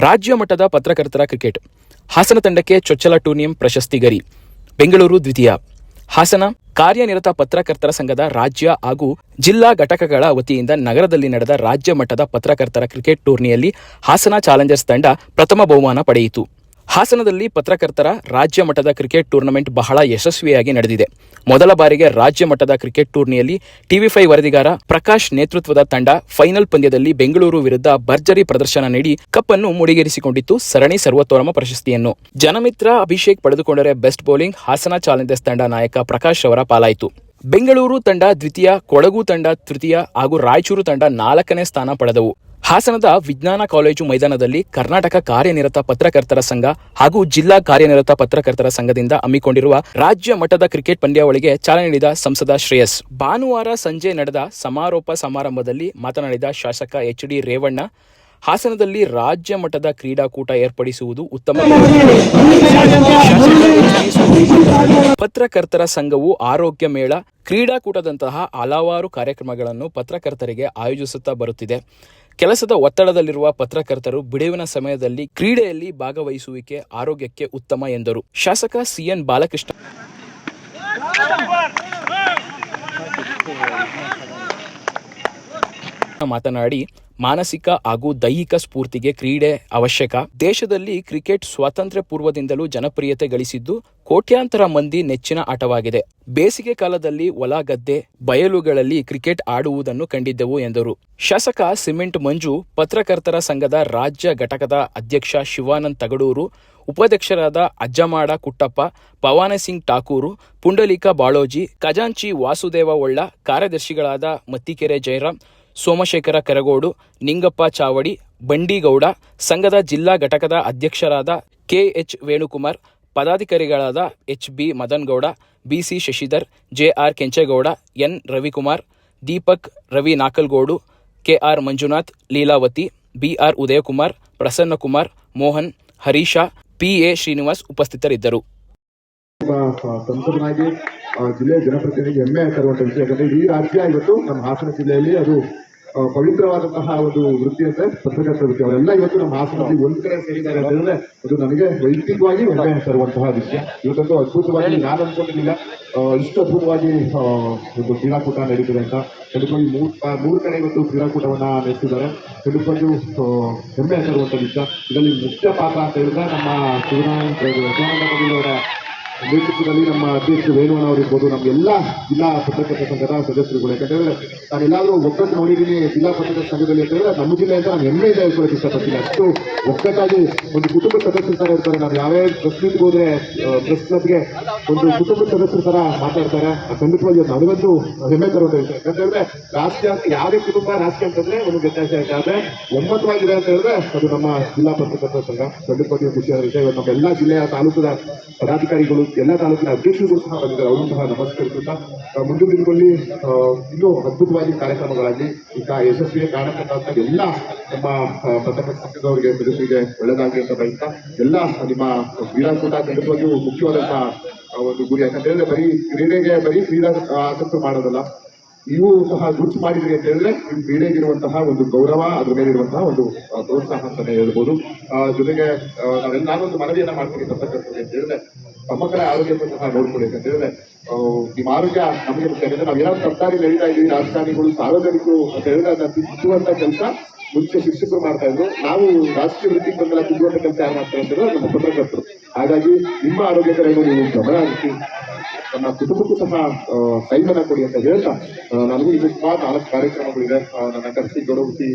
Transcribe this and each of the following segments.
ರಾಜ್ಯ ಮಟ್ಟದ ಪತ್ರಕರ್ತರ ಕ್ರಿಕೆಟ್. ಹಾಸನ ತಂಡಕ್ಕೆ ಚೊಚ್ಚಲ ಟೂರ್ನಿಯಂ ಪ್ರಶಸ್ತಿ ಗರಿ. ಬೆಂಗಳೂರು ದ್ವಿತೀಯ. ಹಾಸನ ಕಾರ್ಯನಿರತ ಪತ್ರಕರ್ತರ ಸಂಘದ ರಾಜ್ಯ ಹಾಗೂ ಜಿಲ್ಲಾ ಘಟಕಗಳ ವತಿಯಿಂದ ನಗರದಲ್ಲಿ ನಡೆದ ರಾಜ್ಯ ಮಟ್ಟದ ಪತ್ರಕರ್ತರ ಕ್ರಿಕೆಟ್ ಟೂರ್ನಿಯಲ್ಲಿ ಹಾಸನ ಚಾಲೆಂಜರ್ಸ್ ತಂಡ ಪ್ರಥಮ ಬಹುಮಾನ ಪಡೆಯಿತು. ಹಾಸನದಲ್ಲಿ ಪತ್ರಕರ್ತರ ರಾಜ್ಯ ಮಟ್ಟದ ಕ್ರಿಕೆಟ್ ಟೂರ್ನಮೆಂಟ್ ಬಹಳ ಯಶಸ್ವಿಯಾಗಿ ನಡೆದಿದೆ. ಮೊದಲ ಬಾರಿಗೆ ರಾಜ್ಯ ಮಟ್ಟದ ಕ್ರಿಕೆಟ್ ಟೂರ್ನಿಯಲ್ಲಿ ಟಿವಿ ಫೈವ್ ವರದಿಗಾರ ಪ್ರಕಾಶ್ ನೇತೃತ್ವದ ತಂಡ ಫೈನಲ್ ಪಂದ್ಯದಲ್ಲಿ ಬೆಂಗಳೂರು ವಿರುದ್ಧ ಭರ್ಜರಿ ಪ್ರದರ್ಶನ ನೀಡಿ ಕಪ್ ಅನ್ನು ಮುಡಿಗೇರಿಸಿಕೊಂಡಿತ್ತು ಸರಣಿ ಸರ್ವತೋರಮ ಪ್ರಶಸ್ತಿಯನ್ನು. ಜನಮಿತ್ರ ಅಭಿಷೇಕ್ ಪಡೆದುಕೊಂಡರೆ ಬೆಸ್ಟ್ ಬೌಲಿಂಗ್ ಹಾಸನ ಚಾಲೆಂಜರ್ಸ್ ತಂಡ ನಾಯಕ ಪ್ರಕಾಶ್ ಅವರ ಪಾಲಾಯಿತು. ಬೆಂಗಳೂರು ತಂಡ ದ್ವಿತೀಯ, ಕೊಡಗು ತಂಡ ತೃತೀಯ ಹಾಗೂ ರಾಯಚೂರು ತಂಡ ನಾಲ್ಕನೇ ಸ್ಥಾನ ಪಡೆದವು. ಹಾಸನದ ವಿಜ್ಞಾನ ಕಾಲೇಜು ಮೈದಾನದಲ್ಲಿ ಕರ್ನಾಟಕ ಕಾರ್ಯನಿರತ ಪತ್ರಕರ್ತರ ಸಂಘ ಹಾಗೂ ಜಿಲ್ಲಾ ಕಾರ್ಯನಿರತ ಪತ್ರಕರ್ತರ ಸಂಘದಿಂದ ಹಮ್ಮಿಕೊಂಡಿರುವ ರಾಜ್ಯ ಮಟ್ಟದ ಕ್ರಿಕೆಟ್ ಪಂದ್ಯಾವಳಿಗೆ ಚಾಲನೆ ನೀಡಿದ ಸಂಸದ ಶ್ರೇಯಸ್. ಭಾನುವಾರ ಸಂಜೆ ನಡೆದ ಸಮಾರೋಪ ಸಮಾರಂಭದಲ್ಲಿ ಮಾತನಾಡಿದ ಶಾಸಕ ಎಚ್ ಡಿ ರೇವಣ್ಣ, ಹಾಸನದಲ್ಲಿ ರಾಜ್ಯ ಮಟ್ಟದ ಕ್ರೀಡಾಕೂಟ ಏರ್ಪಡಿಸುವುದು ಉತ್ತಮ ಪತ್ರಕರ್ತರ ಸಂಘವು ಆರೋಗ್ಯ ಮೇಳ, ಕ್ರೀಡಾಕೂಟದಂತಹ ಹಲವಾರು ಕಾರ್ಯಕ್ರಮಗಳನ್ನು ಪತ್ರಕರ್ತರಿಗೆ ಆಯೋಜಿಸುತ್ತಾ ಬರುತ್ತಿದೆ. ಕೆಲಸದ ಒತ್ತಡದಲ್ಲಿರುವ ಪತ್ರಕರ್ತರು ಬಿಡುವಿನ ಸಮಯದಲ್ಲಿ ಕ್ರೀಡೆಯಲ್ಲಿ ಭಾಗವಹಿಸುವಿಕೆ ಆರೋಗ್ಯಕ್ಕೆ ಉತ್ತಮ ಎಂದರು. ಶಾಸಕ ಸಿಎನ್ ಬಾಲಕೃಷ್ಣ ಮಾತನಾಡಿ ಮಾನಸಿಕ ಹಾಗೂ ದೈಹಿಕ ಸ್ಫೂರ್ತಿಗೆ ಕ್ರೀಡೆ ಅವಶ್ಯಕ. ದೇಶದಲ್ಲಿ ಕ್ರಿಕೆಟ್ ಸ್ವಾತಂತ್ರ್ಯ ಪೂರ್ವದಿಂದಲೂ ಜನಪ್ರಿಯತೆ ಗಳಿಸಿದ್ದು ಕೋಟ್ಯಾಂತರ ಮಂದಿ ನೆಚ್ಚಿನ ಆಟವಾಗಿದೆ. ಬೇಸಿಗೆ ಕಾಲದಲ್ಲಿ ಹೊಲ ಗದ್ದೆ, ಬಯಲುಗಳಲ್ಲಿ ಕ್ರಿಕೆಟ್ ಆಡುವುದನ್ನು ಕಂಡಿದ್ದೆವು ಎಂದರು. ಶಾಸಕ ಸಿಮೆಂಟ್ ಮಂಜು, ಪತ್ರಕರ್ತರ ಸಂಘದ ರಾಜ್ಯ ಘಟಕದ ಅಧ್ಯಕ್ಷ ಶಿವಾನಂದ್ ತಗಡೂರು, ಉಪಾಧ್ಯಕ್ಷರಾದ ಅಜ್ಜಮಾಡ ಕುಟ್ಟಪ್ಪ ಪವಾನ ಸಿಂಗ್ ಠಾಕೂರು, ಪುಂಡಲಿಕ ಬಾಳೋಜಿ, ಖಜಾಂಚಿ ವಾಸುದೇವ ಒಳ್ಳ ಕಾರ್ಯದರ್ಶಿಗಳಾದ ಮತ್ತಿಕೆರೆ ಜಯರಾಮ್ ಸೋಮಶೇಖರ ಕರಗೋಡು, ನಿಂಗಪ್ಪ ಚಾವಡಿ, ಬಂಡಿಗೌಡ, ಸಂಘದ ಜಿಲ್ಲಾ ಘಟಕದ ಅಧ್ಯಕ್ಷರಾದ K H Venukumar, ಪದಾಧಿಕಾರಿಗಳಾದ H B Madangowda B C Shashidhar J R Kenchegowda, N Ravikumar, Deepak Ravi Nakalgodu K R Manjunath, Leelavathi B R Udayakumar, Prasannakumar, Mohan, Harisha P A Srinivas ಉಪಸ್ಥಿತರಿದ್ದರು. ಜಿಲ್ಲೆಯ ಜನಪ್ರತಿನಿಧಿ ಹೆಮ್ಮೆ ತರುವಂತ ವಿಷಯ ಇಡೀ ರಾಜ್ಯ ಇವತ್ತು ನಮ್ಮ ಹಾಸನ ಜಿಲ್ಲೆಯಲ್ಲಿ ಅದು ಪವಿತ್ರವಾದಂತಹ ಒಂದು ವೃತ್ತಿ ಅಂದ್ರೆ ಪತ್ರಕರ್ತ ವೃತ್ತಿ. ಅವರೆಲ್ಲ ಇವತ್ತು ನಮ್ಮ ಹಾಸನದಲ್ಲಿ ಒಂದ್ ಕಡೆ ಸೇರಿದ್ದಾರೆ ಅಂತ ಹೇಳಿದ್ರೆ ಅದು ನನಗೆ ವೈಯಕ್ತಿಕವಾಗಿ ಹೆಮ್ಮೆ ತರುವಂತಹ ವಿಷಯ ಇವತ್ತಂತೂ ಅದ್ಭುತವಾಗಿ ನಾನು ಅನ್ಕೊಂಡಿರ್ಲಿಲ್ಲ. ಇಷ್ಟು ಅದ್ಭುತವಾಗಿ ಒಂದು ಕ್ರೀಡಾಕೂಟ ನಡೀತದೆ ಅಂತ. ಖಂಡಿತವಾಗಿ ಮೂರ್ ಮೂರು ಕಡೆ ಇವತ್ತು ಕ್ರೀಡಾಕೂಟವನ್ನ ನಡೆಸಿದ್ದಾರೆ. ಕಂಡುಕೊಂಡು ಹೆಮ್ಮೆ ತರುವಂತ ವಿಷಯ ಇದರಲ್ಲಿ ಮುಖ್ಯ ಪಾತ್ರ ಅಂತ ಹೇಳಿದ್ರೆ ನಮ್ಮ ಶಿವನಾರಾಯಣ ಶಿವಾನಂದ ನೇತೃತ್ವದಲ್ಲಿ ನಮ್ಮ ಅಧ್ಯಕ್ಷರು ವೇಣುವಣ್ಣ ಅವರಿರ್ಬೋದು, ನಮ್ಮ ಎಲ್ಲ ಜಿಲ್ಲಾ ಪತ್ರಕರ್ತರ ಸಂಘದ ಸದಸ್ಯರುಗಳು. ಯಾಕಂದ್ರೆ ನಾನೆಲ್ಲಾದ್ರೂ ಒಗ್ಗಟ್ಟು ನೋಡಿದ್ದೀನಿ ಜಿಲ್ಲಾ ಪತ್ರಕರ್ತರ ಸಂಘದಲ್ಲಿ ಅಂತ ಹೇಳಿದ್ರೆ ನಮ್ಮ ಜಿಲ್ಲೆ ಅಂತ ನಾನು ಎಮ್ಮೆ ಹೇಳ್ಕೊಳಕ್ಕೆ ಇಷ್ಟಪಡ್ತೀನಿ ಅಷ್ಟು ಒಗ್ಗಟ್ಟಾಗಿ ಒಂದು ಕುಟುಂಬದ ಸದಸ್ಯರ ತರ ಇರ್ತಾರೆ. ನಾವು ಯಾವ್ಯಾವ ಪ್ರೆಸ್ ಮೀಟ್ಗೆ ಹೋದ್ರೆ ಪ್ರೆಸ್ ಕ್ಲಬ್ಗೆ ಒಂದು ಕುಟುಂಬ ಸದಸ್ಯರ ತರ ಮಾತಾಡ್ತಾರೆ. ಆ, ಖಂಡಿತವಾಗಿ ಅದು ನನಗಂತೂ ಹೆಮ್ಮೆ ತರುವಂತ ವಿಷಯ. ಯಾಕಂತಂದ್ರೆ ರಾಜಕೀಯ ಯಾವುದೇ ಕುಟುಂಬ ರಾಜಕೀಯ ಅಂತಂದ್ರೆ ಒಂದು ವ್ಯತ್ಯಾಸ ಆದ್ರೆ ಒಮ್ಮತವಾಗಿದೆ ಅಂತ ಹೇಳಿದ್ರೆ ಅದು ನಮ್ಮ ಜಿಲ್ಲಾ ಪತ್ರಕರ್ತರ ಸಂಘ. ಖಂಡಿತವಾಗಿ ಖುಷಿಯಾದ ವಿಷಯ ಇವತ್ತು ನಮ್ಮ ಎಲ್ಲ ಜಿಲ್ಲೆಯ ತಾಲೂಕದ ಪದಾಧಿಕಾರಿಗಳು ಎಲ್ಲ ತಾಲೂಕಿನ ಅಧ್ಯಕ್ಷರಿಗೂ ಸಹ ಬಂದಿದ್ದಾರೆ. ಅವರು ಸಹ ನಮಸ್ಕರಿಸುತ್ತಾ ಮುಂದೆ ಮುಂದಿನ ದಿನಗಳಲ್ಲಿ ಇನ್ನೂ ಅದ್ಭುತವಾಗಿ ಕಾರ್ಯಕ್ರಮಗಳಾಗಿ, ಈಗ ಯಶಸ್ವಿಗೆ ಕಾರಣಕರ್ತ ಎಲ್ಲ ನಮ್ಮ ಪತ್ರಕರ್ತರಿಗೆ ಪತ್ರಕರ್ತರ ಸಂಘದವರಿಗೆ ಸದಸ್ಯರಿಗೆ ಒಳ್ಳೆದಾಗಲಿ ಅಂತ ಬಯಸ್ತಾ, ಎಲ್ಲ ನಿಮ್ಮ ಕ್ರೀಡಾಕೂಟ ಖಂಡಿತವಾಗಿಯೂ ಮುಖ್ಯವಾದಂತಹ ಒಂದು ಗುರಿ. ಯಾಕಂತ ಹೇಳಿದ್ರೆ ಬರೀ ಕ್ರೀಡೆಗೆ ಬರೀ ಕ್ರೀಡಾ ಆಸಕ್ತಿ ಮಾಡೋದಲ್ಲ ನೀವು ಸಹ ಗುರುತು ಮಾಡಿದ್ರಿ ಅಂತ ಹೇಳಿದ್ರೆ ನಿಮ್ ಕ್ರೀಡೆಗಿರುವಂತಹ ಒಂದು ಗೌರವ, ಅದ್ರ ಮೇಲೆ ಇರುವಂತಹ ಒಂದು ಪ್ರೋತ್ಸಾಹ ಅಂತಾನೆ ಹೇಳ್ಬೋದು. ಜೊತೆಗೆ ನಾನೊಂದು ಮನವಿಯನ್ನ ಮಾಡ್ತೀನಿ ಪತ್ರಕರ್ತರಿಗೆ ಅಂತ ಹೇಳಿದ್ರೆ ಸಮಗ್ರ ಆರೋಗ್ಯವನ್ನು ಸಹ ನೋಡ್ಕೊಳ್ಳಿ ಅಂತ ಹೇಳಿದ್ರೆ ನಿಮ್ಮ ಆರೋಗ್ಯ ನಮಗೆ ಮುಖ್ಯ. ಅಂದ್ರೆ ನಾವು ಏನಾದ್ರು ಸರ್ಕಾರಿ ನಡೀತಾ ಇದೀವಿ ರಾಜಕಾರಣಿಗಳು ಸಾರ್ವಜನಿಕರು ಅಂತ ಹೇಳಿದ್ರೆ ತಿದ್ದುವಂತ ಕೆಲಸ ಮುಂಚೆ ಶಿಕ್ಷಕರು ಮಾಡ್ತಾ ಇದ್ರು. ನಾವು ರಾಷ್ಟ್ರೀಯ ವೃತ್ತಿ ಬಂದಲ್ಲ ತಿದ್ದುವಂತ ಕೆಲಸ ಯಾರು ಮಾಡ್ತಾರೆ ಅಂತ ಹೇಳಿದ್ರೆ ನಮ್ಮ ಪತ್ರಕರ್ತರು. ಹಾಗಾಗಿ ನಿಮ್ಮ ಆರೋಗ್ಯ ಕಡೆಗೂ ನೀವು ಗಮನ ಹರಿಸಿ ನನ್ನ ಕುಟುಂಬಕ್ಕೂ ಸಹ ಕೈವನ್ನ ಕೊಡಿ ಅಂತ ಹೇಳ್ತಾ ನನಗೂ ಇದು ಸುಮಾರು ನಾಲ್ಕು ಕಾರ್ಯಕ್ರಮಗಳಿದೆ. ನನ್ನ ಕರೆಸಿ ಗೌರವಿಸಿ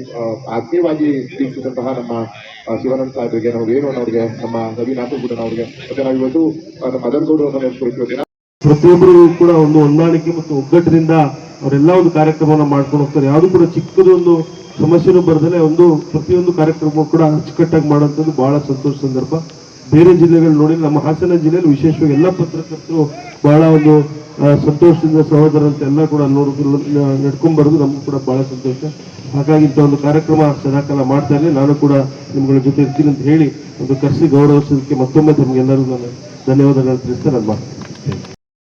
ಆತ್ಮೀಯವಾಗಿ ವೀಕ್ಷಿಸಿದಂತಹ ನಮ್ಮ ಶಿವಾನಂದ ಸಾಹೇಬರಿಗೆ ನಾವು ಏನು ಅನ್ನೋರಿಗೆ ನಮ್ಮ ರವಿ ಅವರಿಗೆ. ಮತ್ತೆ ನಾವು ಇವತ್ತು ನಮ್ಮ ಮದನ್ ನೆನಪಿಸಿಕೊಳ್ತೀವಿ ಪ್ರತಿಯೊಬ್ಬರಿಗೂ ಕೂಡ ಒಂದು ಹೊಂದಾಣಿಕೆ ಮತ್ತು ಒಗ್ಗಟ್ಟಿನಿಂದ ಅವರೆಲ್ಲ ಒಂದು ಕಾರ್ಯಕ್ರಮವನ್ನು ಮಾಡ್ಕೊಂಡು ಹೋಗ್ತಾರೆ. ಯಾವುದು ಕೂಡ ಚಿಕ್ಕದೊಂದು ಸಮಸ್ಯೆನೂ ಬರದಲೆ ಒಂದು ಪ್ರತಿಯೊಂದು ಕಾರ್ಯಕ್ರಮವೂ ಕೂಡ ಅಚ್ಚುಕಟ್ಟಾಗಿ ಮಾಡುವಂಥದ್ದು ಬಹಳ ಸಂತೋಷ ಸಂದರ್ಭ. ಬೇರೆ ಜಿಲ್ಲೆಗಳು ನೋಡಿ, ನಮ್ಮ ಹಾಸನ ಜಿಲ್ಲೆಯಲ್ಲಿ ವಿಶೇಷವಾಗಿ ಎಲ್ಲ ಪತ್ರಕರ್ತರು ಬಹಳ ಒಂದು ಸಂತೋಷದಿಂದ ಸಹೋದರಂತ ಎಲ್ಲ ಕೂಡ ನೋಡೋದು ನಡ್ಕೊಂಡ್ ಬರೋದು ನಮಗೂ ಕೂಡ ಬಹಳ ಸಂತೋಷ. ಹಾಗಾಗಿ ಇಂಥ ಒಂದು ಕಾರ್ಯಕ್ರಮ ಸದಾಕಾಲ ಮಾಡ್ತಾ ಇರಲಿ. ನಾನು ಕೂಡ ನಿಮ್ಗಳ ಜೊತೆ ಇರ್ತೀನಿ ಅಂತ ಹೇಳಿ ಒಂದು ಕರೆಸಿ ಗೌರವಿಸೋದಕ್ಕೆ ಮತ್ತೊಮ್ಮೆ ನಿಮ್ಗೆಲ್ಲರೂ ನಾನು ಧನ್ಯವಾದಗಳನ್ನು ತಿಳಿಸ್ತಾ ನಾನು ಮಾಡ್ತೀನಿ.